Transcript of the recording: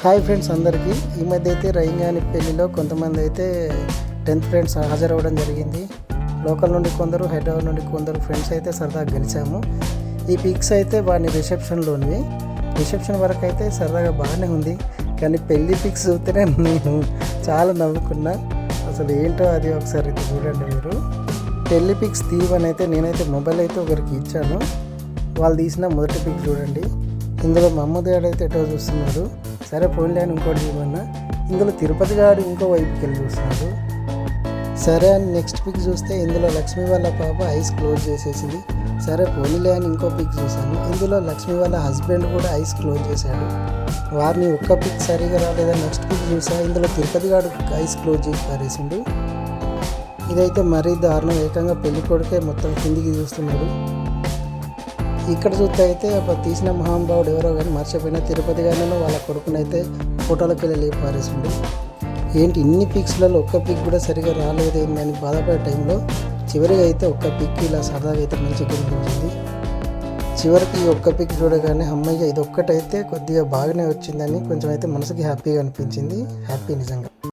Hi friends అందరికీ. ఈ మధ్య అయితే రైంగాని పెళ్ళిలో కొంతమంది అయితే టెన్త్ ఫ్రెండ్స్ హాజరవ్వడం జరిగింది. లోకల్ నుండి కొందరు హైదరాబాద్ నుండి కొందరు ఫ్రెండ్స్ అయితే సరదాగా గెలిచాము. ఈ పిక్స్ అయితే వాడిని రిసెప్షన్లోనివి రిసెప్షన్ వరకు అయితే సరదాగా బాగానే ఉంది. కానీ పెళ్ళి పిక్స్ చూస్తేనే నేను చాలా నవ్వుకున్నా. అసలు ఏంటో అది ఒకసారి అయితే చూడండి మీరు. పెళ్ళి పిక్స్ తీయమని అయితే నేనైతే మొబైల్ అయితే ఒకరికి ఇచ్చాను. వాళ్ళు తీసిన మొదటి పిక్ చూడండి. ఇందులో మహమ్మద్ గారు అయితే ఎటో చూస్తున్నాడు. సరే పోన్లే అని ఇంకోటి చూడన్నా ఇందులో తిరుపతి గారు ఇంకో వైపుకి వెళ్ళి చూస్తున్నాడు సరే అని నెక్స్ట్ పిక్ చూస్తే ఇందులో లక్ష్మి వాళ్ళ పాప ఐస్ క్లోజ్ చేసేసింది. సరే పోనీలే అని ఇంకో పిక్ చూశాను. ఇందులో లక్ష్మి వాళ్ళ హస్బెండ్ కూడా ఐస్ క్లోజ్ చేశాడు. వారిని ఒక్క పిక్ సరిగా రాలేదని నెక్స్ట్ పిక్ చూసా. ఇందులో తిరుపతి గారు ఐస్ క్లోజ్ చేసి పారేసిండు. ఇదైతే మరీ దారుణం. ఏకంగా పెళ్ళి కొడుకే మొత్తం కిందికి చూస్తున్నాడు. ఇక్కడ చూస్తే అయితే అప్పుడు తీసిన మహానుభావుడు ఎవరో కానీ మర్చిపోయిన తిరుపతి గారినో వాళ్ళ కొడుకునైతే ఫోటోలకు వెళ్ళి లేపి పారేసిండు. ఏంటి ఇన్ని పిక్స్లలో ఒక్క పిక్ కూడా సరిగా రాలేదు ఏంటి అని బాధపడే టైంలో చివరిగా అయితే ఒక్క పిక్ ఇలా సరదాగా అయితే మంచిగా కనిపించింది. చివరికి ఈ ఒక్క పిక్ చూడగానే అమ్మయ్య ఇది ఒక్కటైతే కొద్దిగా బాగానే వచ్చిందని కొంచెం అయితే మనసుకి హ్యాపీగా అనిపించింది. హ్యాపీ నిజంగా.